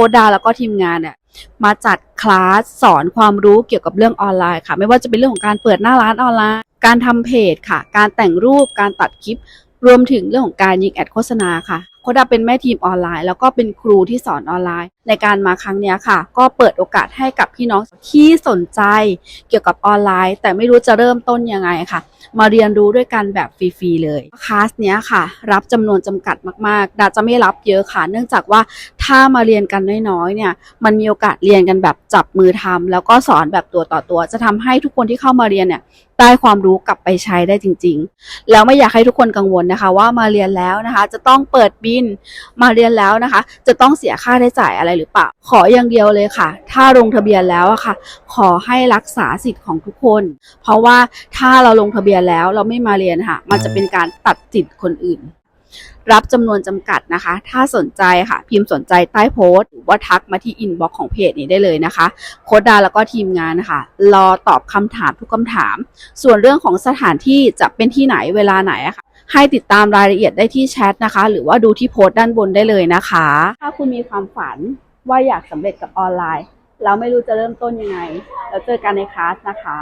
ค้ดดาแล้วก็ทีมงานเนี่ยมาจัดคลาสสอนความรู้เกี่ยวกับเรื่องออนไลน์ค่ะ ไม่ว่าจะเป็นเรื่องของการเปิดหน้าร้านออนไลน์ การทำเพจค่ะ การแต่งรูปการตัดคลิป รวมถึงเรื่องของการยิงแอดโฆษณาค่ะโคดาเป็นแม่ทีมออนไลน์ แล้วก็เป็นครูที่สอนออนไลน์ ในการมาครั้งนี้ค่ะ ก็เปิดโอกาสให้กับพี่น้องที่สนใจเกี่ยวกับออนไลน์ แต่ไม่รู้จะเริ่มต้นยังไงค่ะ มาเรียนรู้ด้วยกันแบบฟรีๆเลยคลาสเนี้ยค่ะ รับจำนวนจำกัดมากๆ ดาจะไม่รับเยอะค่ะ เนื่องจากว่าถ้ามาเรียนกันน้อยๆเนี่ย มันมีโอกาสเรียนกันแบบจับมือทำแล้วก็สอนแบบตัวต่อตัว จะทำให้ทุกคนที่เข้ามาเรียนเนี่ยได้ความรู้กลับไปใช้ได้จริง ๆ แล้วไม่อยากให้ทุกคนกังวลนะคะ ว่ามาเรียนแล้วนะคะ จะต้องเปิดบิน มาเรียนแล้วนะคะ จะต้องเสียค่าใช้จ่ายอะไรหรือเปล่า ขออย่างเดียวเลยค่ะ ถ้าลงทะเบียนแล้วอะค่ะ ขอให้รักษาสิทธิ์ของทุกคน เพราะว่าถ้าเราลงทะเบียนแล้วเราไม่มาเรียนค่ะ มันจะเป็นการตัดสิทธิ์คนอื่น รับจำนวนจำกัดนะคะ ถ้าสนใจค่ะ พิมพ์สนใจใต้โพสต์หรือว่าทักมาที่อินบ็อกซ์ของเพจนี้ได้เลยนะคะ โค้ดดาแล้วก็ทีมงานนะคะรอตอบคำถามทุกคำถาม ส่วนเรื่องของสถานที่จะเป็นที่ไหนเวลาไหนอะค่ะ ให้ติดตามรายละเอียดได้ที่แชทนะคะ หรือว่าดูที่โพสต์ด้านบนได้เลยนะคะ ถ้าคุณมีความฝันว่าอยากสำเร็จกับออนไลน์ เราไม่รู้จะเริ่มต้นยังไง เราเจอกันในคลาสนะคะ